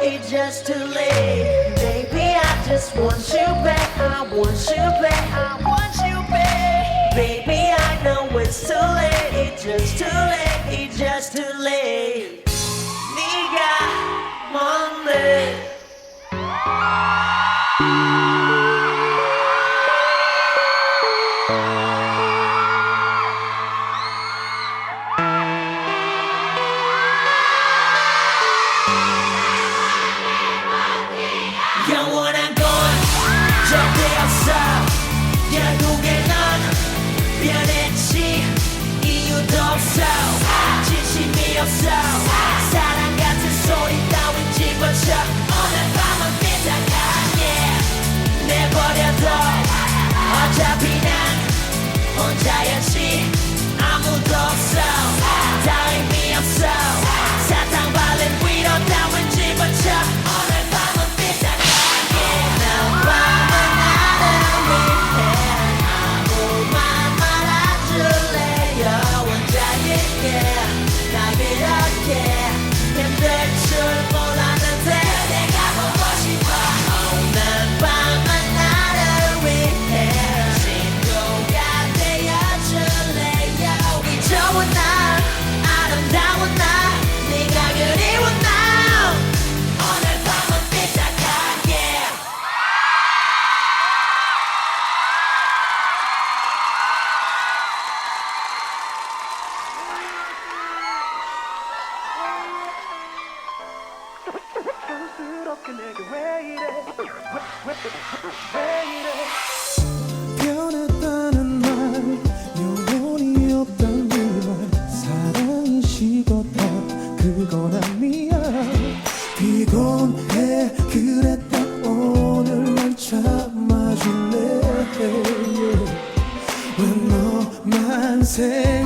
it's just too late. Baby, I just want you back. I want you back. I want you back. Baby, I know it's too late. It's just too late. It's just too late. 네가 뭔데? 촌스럽게 내게 왜 이래? 왜, 왜, 왜 이래? 변했다는 말 영혼이 없다는 말 사랑이 식었다 그건 아니야. 피곤해 그래 딱 오늘만 참아줄래? 왜 너만 생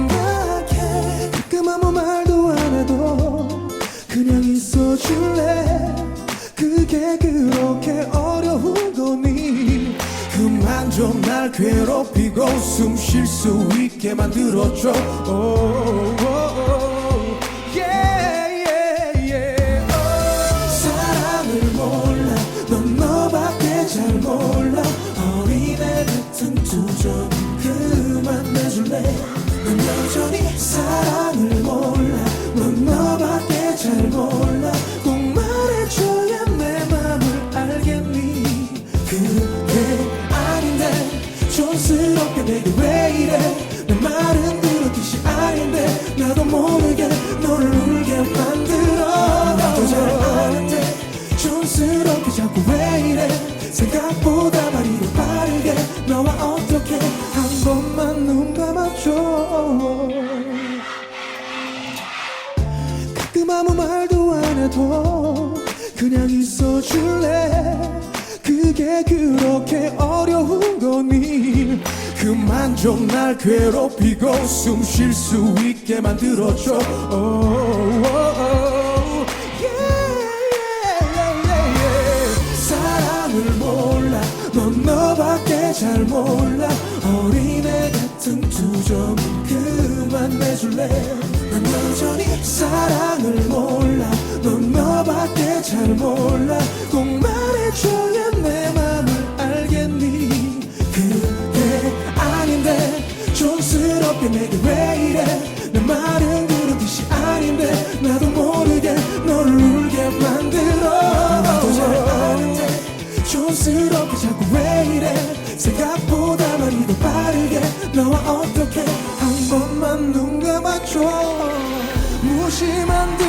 괴롭히고 숨 쉴 수 있게 만들어줘 오, 오, 오. Yeah, yeah, yeah. 오. 사랑을 몰라 넌 너밖에 잘 몰라 촌스럽게 내게 왜 이래? 내 말은 그렇듯이 아닌데 나도 모르게 너를 울게 만들어. 나도 잘 아는데 촌스럽게 자꾸 왜 이래? 생각보다 말이 더 빠르게 너와 어떻게? 한 번만 눈 감아줘. 가끔 아무 말도 안 해도 그냥 있어줄래? 그게 그렇게 어려운 그만 좀 날 괴롭히고 숨 쉴 수 있게 만들어줘. 오, 오, 오. Yeah, yeah, yeah, yeah. 사랑을 몰라. 넌 너밖에 잘 몰라. 어린애 같은 투정 그만 내줄래? 난 여전히 사랑을 몰라. 넌 너밖에 잘 몰라. 꼭 말해줘야 나도 모르게 너를 울게 만들어. 나도 잘 아는데 촌스럽게 자꾸 왜 이래? 생각보다 말이 더 빠르게 나와 어떻게? 한 번만 눈 감아줘. 무심한 듯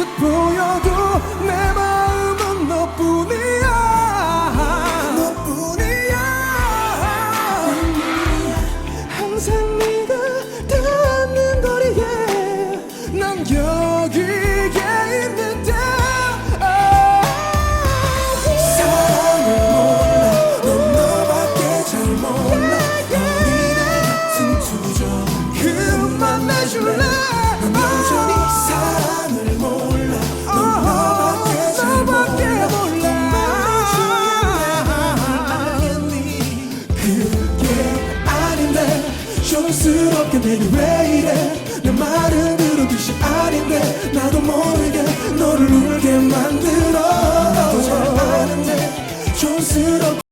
몰라. 우리는 승투정 그만 내줄래? 난 여전히 아. 사랑을 몰라. 아, 넌 나밖에 잘 몰라. 넌 내줄래 그게 아닌데. 촌스럽게 내게 왜 이래? 내 말은 들어듯이 아닌데. 나도 모르